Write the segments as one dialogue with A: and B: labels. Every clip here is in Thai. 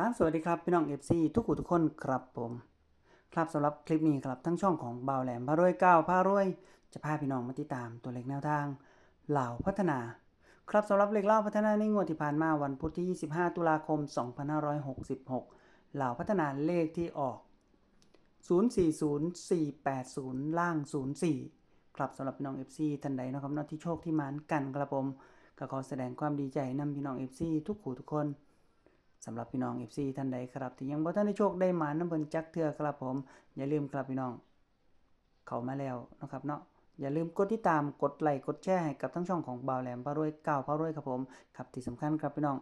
A: ครับสวัสดีครับพี่น้อง FC ทุกผู้ทุกคนครับผม ครับสำหรับคลิปนี้ครับทั้งช่องของบ่าวแหลมพารวยเก้าพารวย จะพาพี่น้องมาติดตามตัวเลขแนวทางเหล่าพัฒนา ครับสำหรับเลขเล่าพัฒนาในงวดที่ผ่านมาวันพุธที่ 25 ตุลาคม 2566 เหล่าพัฒนาเลขที่ออก 040480 ล่าง 04 ครับสำหรับพี่น้อง FC ท่านใดนะครับนาะที่โชคที่มานกันครับผมก็ขอแสดงความดีใจนำพี่น้อง FC ทุกผู้ทุกคน สำหรับพี่น้อง FC ท่านใดครับ ที่ยังบ่ท่านได้โชคได้หมานน้ำเพิ่นจักเทื่อครับผม อย่าลืมครับพี่น้อง เข้ามาแล้วนะครับเนาะอย่าลืมกดติดตามกดไลค์กดแชร์ให้กับทั้งช่องของบ่าวแหลมพารวยก้าวพารวยครับผมครับที่สำคัญครับพี่น้อง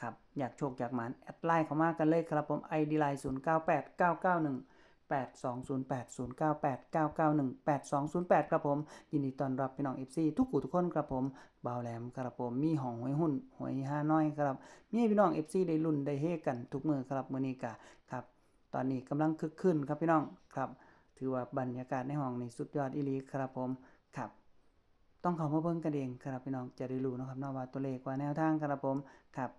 A: ครับอยากโชคอยากหมานแอดไลน์เข้ามากันเลยครับผม ID ไลน์098991 8208 098 991 8208ครับผม ยินดีต้อนรับพี่น้อง FC ทุกผู้ทุกคนครับผมเบาแหลมครับผมมีห้องหวยหุ้นหวยห้าน้อยครับ มีพี่น้อง FC ได้ลุ้นได้เฮกันทุกมือครับมื้อนี้กะครับ ตอนนี้กำลังคึกคืนครับพี่น้องครับ ถือว่าบรรยากาศในห้องนี่สุดยอดอีหลีครับผมครับต้องเข้ามาเบิ่งกันเองครับพี่น้องจะได้รู้นะครับนาะว่าตัวเลขว่าแนวทางครับผมครับ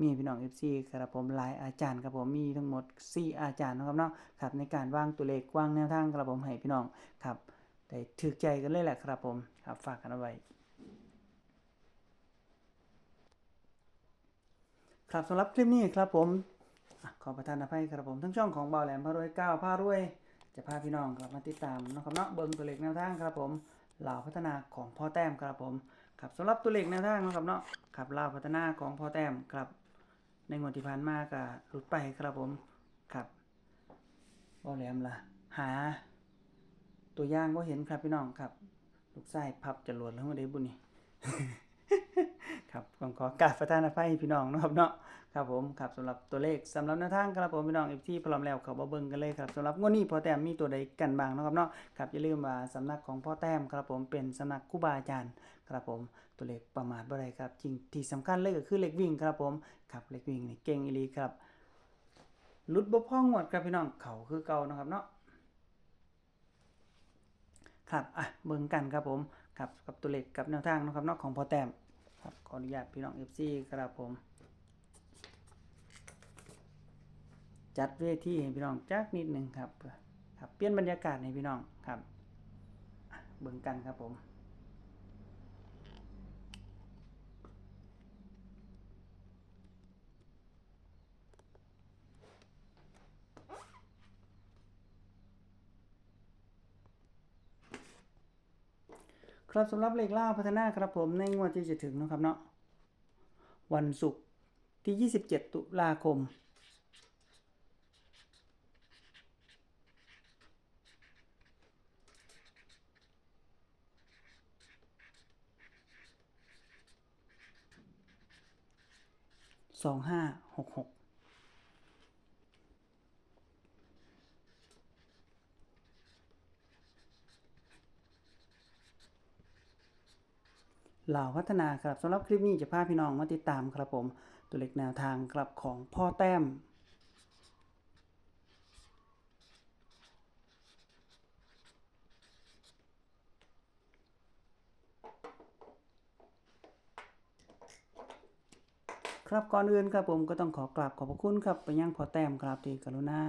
A: มีพี่น้อง FC ครับผมหลายอาจารย์ครับผมมีทั้งหมด 4 อาจารย์นะครับเนาะครับในการวางตัวเลขวางแนวทางครับผมให้พี่น้องครับได้ถึกใจกันเลยแหละครับผมครับฝากกันเอาไว้ครับสำหรับคลิปนี้ครับผมขอประทานอภัยครับผมทั้งช่องของเบาแหลมพารวยก้าวพารวย จะพาพี่น้องครับมาติดตามนะครับเนาะเบิ่งตัวเลขแนวทางครับผมเหล่าพัฒนาของพ่อแต้มครับผมครับสำหรับตัวเลขแนวทางนะครับเนาะครับเหล่าพัฒนาของพ่อแต้มครับ ในงวดที่ผ่านมาก็หลุดไปครับผมครับบาแหลมล่ะหา ตัวย่างบ่เห็นครับพี่น้องครับ ลูกไส้พับจรวดแล้วบ่ได้บุญนี่ ครับผมขอกราบประทานอภัยพี่น้องนะครับเนาะครับผมครับสำหรับตัวเลขสำหรับแนวทางครับผมพี่น้องเอฟที่พร้อมแล้วเขามาเบิ่งกันเลยครับสำหรับงวดนี้พ่อแต้มมีตัวใดกันบ้างนะครับเนาะครับอย่าลืมว่าสำนักของพ่อแต้มครับผมเป็นสำนักครูบาอาจารย์ครับผมตัวเลขประมาทบ่ได้ครับจริงที่สำคัญเลยก็คือเลขวิ่งครับผมครับเลขวิ่งนี่เก่งอีหลีครับลุดบ่พ้องงวดครับพี่น้องเขาคือเก่านะครับเนาะครับอะเบิ่งกันครับผมครับกับตัวเลขกับแนวทางนะครับเนอกของพอแต้ม ครับขออนุญาตพี่น้อง FC ครับผม จัดเวทีให้พี่น้องจักนิดหนึ่งครับครับ เปลี่ยนบรรยากาศให้พี่น้องครับ เบิ่งกันครับผม ครับสำหรับเลขล่าพัฒนาครับผมในงวดที่จะถึงนะครับเนาะวันศุกร์ที่ 27 ตุลาคม สองห้าหกหก เหล่าพัฒนาครับสำหรับคลิปนี้จะพาพี่น้องมาติดตามครับผม ตัวเลขแนวทางครับของพ่อแต้มครับก่อนอื่นครับผมก็ต้องขอกราบขอบพระคุณครับไปยังพ่อแต้มครับที่กรุณา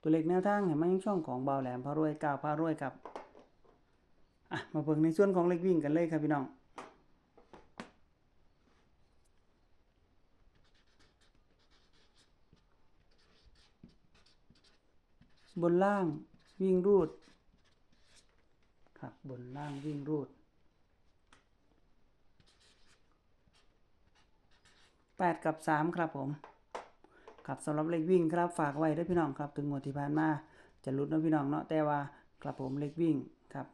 A: ตัวเลขแนวทางให้มายังช่องของเบาแหลมพารวยก้าวพารวยครับอะมาเบิ่งในส่วนของเลขวิ่งกันเลยครับพี่น้อง บนล่างวิ่งรูดครับบนล่างวิ่งรูดแปดกับสามครับผมครับสำหรับเลขวิ่งครับฝากไว้ด้วยพี่น้องครับ ถึงงวดที่ผ่านมาจะหลุดนะพี่น้องเนาะแต่ว่าครับผมเลขวิ่งครับ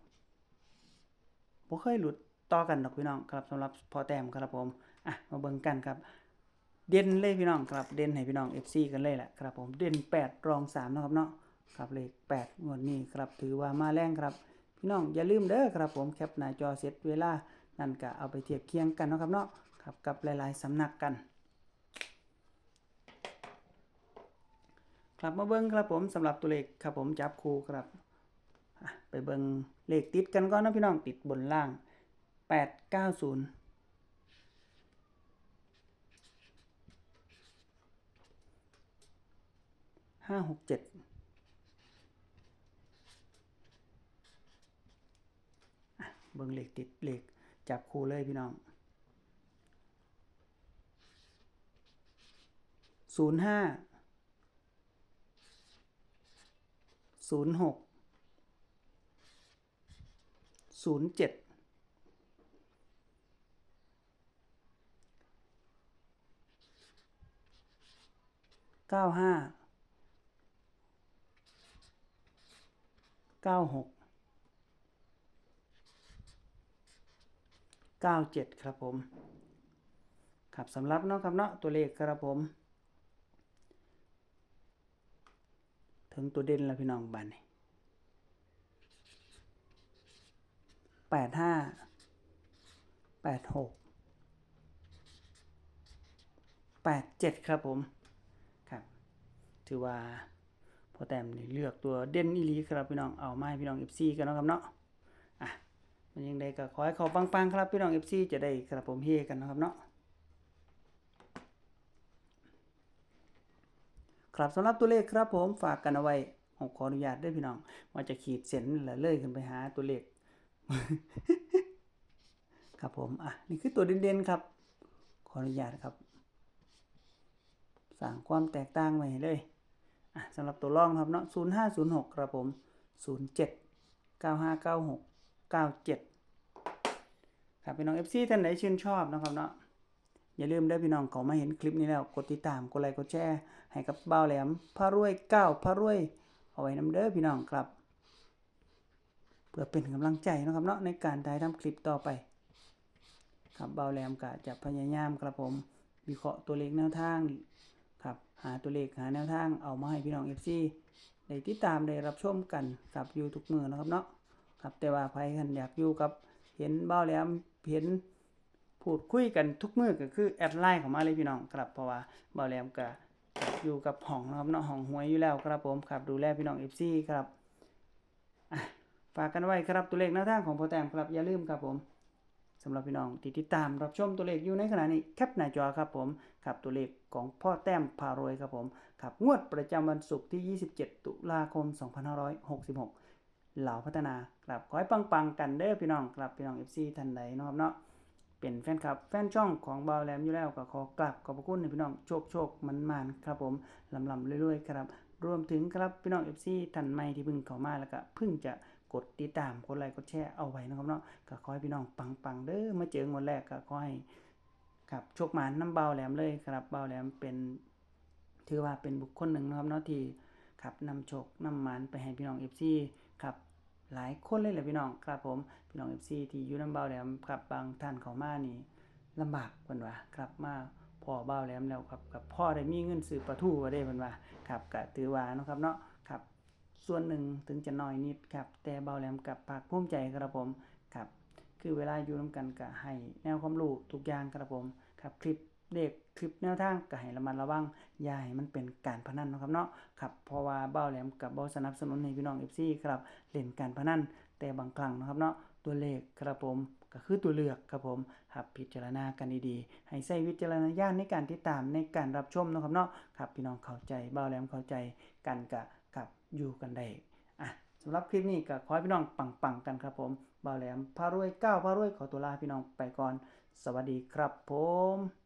A: บ่เคยหลุดต่อกันดอกพี่น้องครับสำหรับพอแต้มครับผมอะมาเบิ่งกันครับ เด่นเลยพี่น้องครับเด่นให้พี่น้อง FC กันเลยแหละครับผมเด่น 8 รอง3นะครับเนาะ ครับเลข8งวดนี้ครับถือว่ามาแรงครับ พี่น้องอย่าลืมเด้อครับผมแคปหน้าจอเสร็จเวลานั่นก็เอาไปเทียบเคียงกันนะครับเนาะครับกับหลาย ๆสำนักกันครับมาเบิ้งครับผมสำหรับตัวเลขครับผมจับครูครับไปเบิ้งเลขติดกันก่อนนะพี่น้องติดบนล่าง 890จ็ด เจ็ดอะเบิ่งเหล็กติดเหล็กจับคู่เลยพี่น้องศูนย์ห้าศูนย์หกศูนย์เจ็ดเก้าห้าเก้าหก เก้าเจ็ดครับผมครับสำหรับเนาะครับเนาะตัวเลขครับผม ถึงตัวเด่นแล้วพี่น้องบันนี่แปดห้าแปดหกแปดเจ็ดครับผมครับ ถือว่าพอแต้มเลือกตัวเด่นอีลีครับพี่น้องเอามาให้พี่น้องเอฟซีกันเนาะครับเนาะ มันยังไงก็ขอให้เขาปังๆครับพี่น้องเอฟซีจะได้ครับผมเฮกันนะครับเนาะครับสำหรับตัวเลขครับผมฝากกันเอาไว้ผมขออนุญาตด้วยพี่น้องว่าจะขีดเส้นแล้วเลื่อยขึ้นไปหาตัวเลข ครับผมอะนี่คือตัวเด่นๆครับ ขออนุญาตครับสร้างความแตกต่างไว้เลยอะสำหรับตัวรองครับเนาะ0506ครับผม07 9596 97ครับพี่น้อง FC ท่านไหนชื่นชอบนะครับเนาะอย่าลืมได้อพี่น้องเขามาเห็นคลิปนี้แล้ว กดติดตามกดไลค์กดแชร์ให้กับเบ่าแหลมพระรวยเก้าพระรวย เอาไว้น้ำเด้อพี่น้องครับ เพื่อเป็นกำลังใจนะครับเนาะในการถ่ายทำคลิปต่อไปครับเบาแหลมก็จะพยายามครับผมวิเคราะห์ตัวเลขแนวทางครับหาตัวเลขหาแนวทางเอามาให้พี่น้อง FC ได้ติดตามได้รับชมกันกับยูทุกมือนะครับเนาะ ครับ แต่ว่าใครกันอยากอยู่กับ เห็นเบ่าแหลมเห็นพูดคุยกันทุกมือก็คือแอดไลน์ข้ามาเลยพี่น้องครับเพราะว่าเบ่าแหลมก็อยู่กับห้องนะครับเนาะห้องหวยอยู่แล้วครับผมครับดูแลพี่น้อง FC ครับฝากกันไว้ครับตัวเลขแนวทางของโปรแตมครับอย่าลืมครับผมสำหรับพี่น้องที่ติดตามรับชมตัวเลขอยู่ในขณะนี้แคปหน้าจอครับผมครับตัวเลขของพ่อแต้มพารวยครับผมครับงวดประจำวันศุกร์ที่ 27 ตุลาคม 2566 เหล่าพัฒนาครับขอให้ปังๆกันเด้อพี่น้องครับพี่น้อง FC ท่านใดนะครับเนาะเป็นแฟนคลับแฟนช่องของบาวแหลมอยู่แล้วก็ขอกราบขอบพระคุณพี่น้องโชคโชคมันมันครับผมลำลำเรื่อยๆครับรวมถึงครับพี่น้อง FC ท่านใหม่ที่เพิ่งเข้ามาแล้วก็เพิ่งจะกดติดตามกดไลค์กดแชร์เอาไว้นะครับเนาะก็ขอให้พี่น้องปังๆเด้อมาเจองวดแรกก็ขอให้ครับโชคหมานน้ำเบาแหลมเลยครับเบาแหลมเป็นถือว่าเป็นบุคคลหนึ่งนะครับเนาะที่ครับนำโชคนำหมานไปให้พี่น้อง FC ครับ หลายคนเลยแหละพี่น้องครับผมพี่น้อง FC ที่อยู่น้ำเบาแหลมครับบางท่านเขามานี่ลำบากเพิ่นว่าครับมาพ่อเบาแหลมแล้วครับกับพ่อได้มีเงินซื้อปลาทูก็ได้เพิ่นว่าครับก็ถือว่าเนาะครับเนาะครับ ส่วนหนึ่งถึงจะน้อยนิดครับ แต่เบาแหลมกับภาคภูมิใจครับผมครับ คือเวลาอยู่นํกันก็ให้แนวความรู้ทุกอย่างครับผมครับคลิป เด็กคลิปแนวทางก็ให้ระมัดระวังอย่าให้มันเป็นการพนันนะครับเนาะครับเพราะว่าเบ้าแหลมกับบ่สนับสนุนให้พี่น้อง FC ครับเล่นการพนันแต่บางครั้งนะครับเนาะตัวเลขครับผมก็คือตัวเลือกครับผมครับพิจารณากันดีๆ ให้ใช้วิจารณญาณในการติดตามในการรับชมนะครับเนาะครับพี่น้องเข้าใจเบ้าแหลมเข้าใจกันกะกับอยู่กันได้อะสำหรับคลิปนี้ก็ขอให้พี่น้องปังๆกันครับผมเบ้าแหลมพารวยก้าวพารวยขอตัวลาพี่น้องไปก่อน สวัสดีครับผม